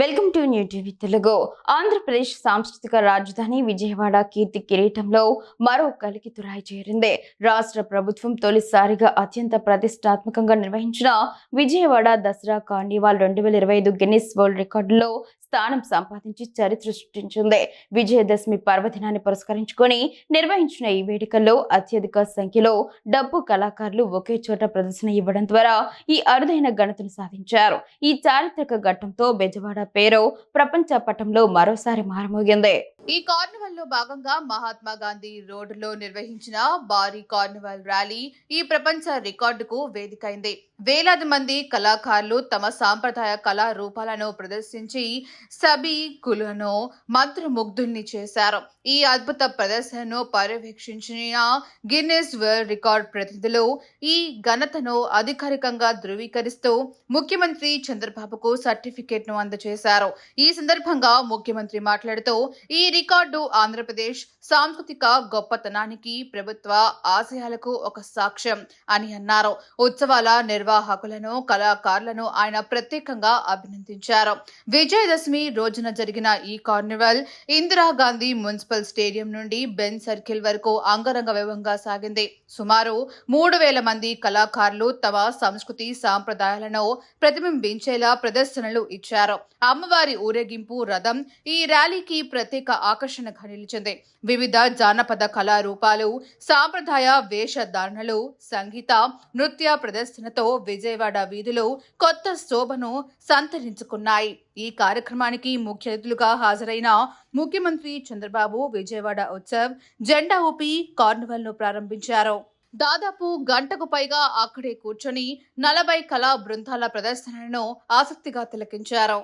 Welcome to new TV Telugu. Andhra Pradesh సాంస్కృతిక రాజధాని విజయవాడ కీర్తి కిరీటంలో మరో కలికితురాయి చేరింది. రాష్ట్ర ప్రభుత్వం తొలిసారిగా అత్యంత ప్రతిష్టాత్మకంగా నిర్వహించిన విజయవాడ దసరా కార్నివాల్ రెండు వేల ఇరవై ఐదు గిన్నిస్ వరల్డ్ రికార్డులో స్థానం సంపాదించి చరిత్ర సృష్టించింది. విజయదశమి పర్వదినాన్ని పురస్కరించుకొని నిర్వహించిన ఈ వేడుకల్లో అత్యధిక సంఖ్యలో డబ్బు కళాకారులు ఒకే చోట ప్రదర్శన ఇవ్వడం ద్వారా ఈ అరుదైన ఘనతను సాధించారు. ఈ చారిత్రక ఘట్టంతో బెజవాడ పేరు ప్రపంచ పటంలో మరోసారి మారమోగింది. ఈ కార్నివల్లో భాగంగా మహాత్మా గాంధీ రోడ్డులో నిర్వహించిన భారీ కార్నివల్ ర్యాలీ ఈ ప్రపంచ రికార్డుకు వేదికైంది. వేలాది మంది కళాకారులు తమ సాంప్రదాయ కళా రూపాలను ప్రదర్శించి సబీ కులను మంత్రముగ్ధుల్ని చేశారు. ఈ అద్భుత ప్రదర్శనను పర్యవేక్షించిన గిన్నెస్ వరల్డ్ రికార్డ్ ప్రతినిధులు ఈ ఘనతను అధికారికంగా ధృవీకరిస్తూ ముఖ్యమంత్రి చంద్రబాబుకు సర్టిఫికేట్ను అందజేశారు. ఈ సందర్భంగా ముఖ్యమంత్రి మాట్లాడుతూ ఈ రికార్డు ఆంధ్రప్రదేశ్ సాంస్కృతిక గొప్పతనానికి ప్రభుత్వ ఆశయాలకు ఒక సాక్ష్యం అని అన్నారు. ఉత్సవాల నిర్వాహకులను కళాకారులను ఆయన ప్రత్యేకంగా అభినందించారు. విజయదశమి రోజున జరిగిన ఈ కార్నివల్ ఇందిరాగాంధీ మున్సిపల్ స్టేడియం నుండి బెన్ సర్కిల్ వరకు అంగరంగ వైభవంగా సాగింది. సుమారు మూడు వేల మంది కళాకారులు తమ సంస్కృతి సాంప్రదాయాలను ప్రతిబింబించేలా ప్రదర్శనలు ఇచ్చారు. అమ్మవారి ఊరేగింపు రథం ఈ ర్యాలీకి ప్రత్యేక ఆకర్షణగా నిలిచింది వివిధ జానపద కళారూపాలు సాంప్రదాయ వేషధారణలు సంగీత నృత్య ప్రదర్శనతో విజయవాడ వీధులు కొత్త శోభను సంతరించుకున్నాయి. ఈ కార్యక్రమానికి ముఖ్య అతిథులుగా హాజరైన ముఖ్యమంత్రి చంద్రబాబు విజయవాడ ఉత్సవ్ జెండా ఊపి కార్నివల్ను ప్రారంభించారు. దాదాపు గంటకు పైగా అక్కడే కూర్చొని నలభై కళా బృందాల ప్రదర్శనలను ఆసక్తిగా తిలకించారు.